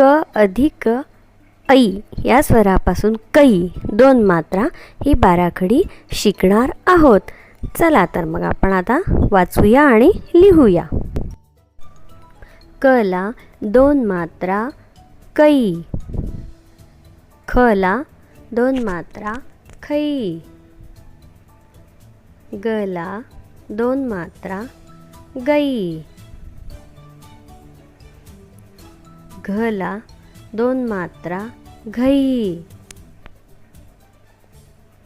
क अधिक ऐ या स्वरापासून कै दोन मात्रा ही बाराखडी शिकणार आहोत. चला तर मग आपण आता वाचूया आणि लिहूया. कला दोन मात्रा कै. खला दोन मात्रा खै. गला दोन मात्रा गई घला दोन मात्रा घई.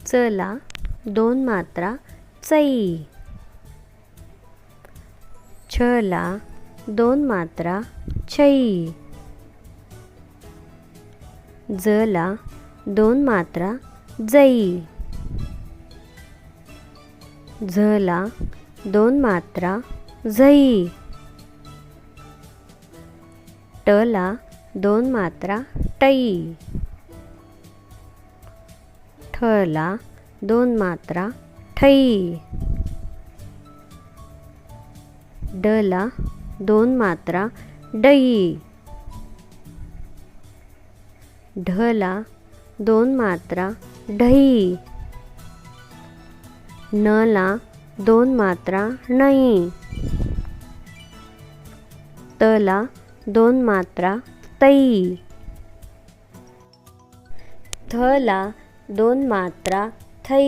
चला दोन मात्रा चई. छला दोन मात्रा छई. जला दोन मात्रा जई. झला दोन मात्रा झई टला दोन मात्रा टई. ठला दोन मात्रा ठई. डला दोन मात्रा डई. ढला दोन मात्रा ढई. नला दोन मात्रा नई. तला दोन मात्रा तै थला दोन मात्रा थै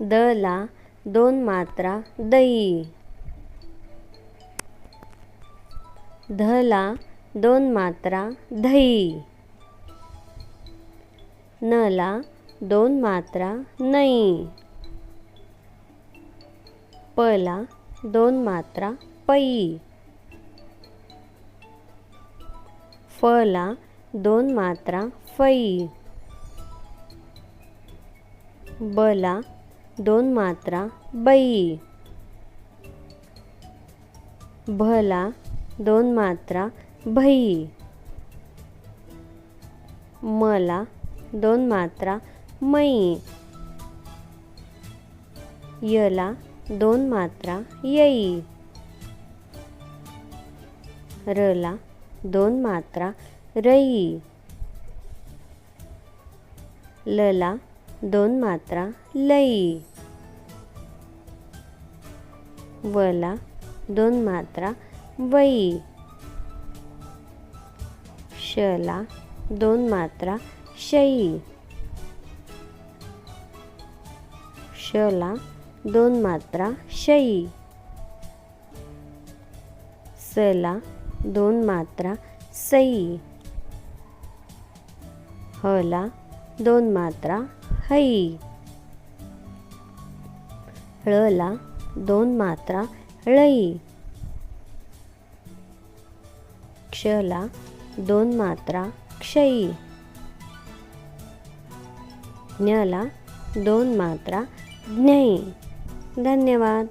दला दोन मात्रा दै धला दोन मात्रा धई. नला दोन मात्रा नई. पला दोन मात्रा पै. फला दोन मात्रा फै. बला दोन मात्रा बै. भला दोन मात्रा भई मला दोन मात्रा मै. यला दोन मात्रा येई. रला दोन मात्रा रई. लला दोन मात्रा लई. वला दोन मात्रा वई. शला दोन मात्रा शई. शला दोन मात्रा शयी सला दोन मात्रा सई. हला दोन मात्रा हई. ळला दोन मात्रा ळई क्षला दोन मात्रा क्षयी ज्ञला दोन मात्रा ज्ञई. धन्यवाद.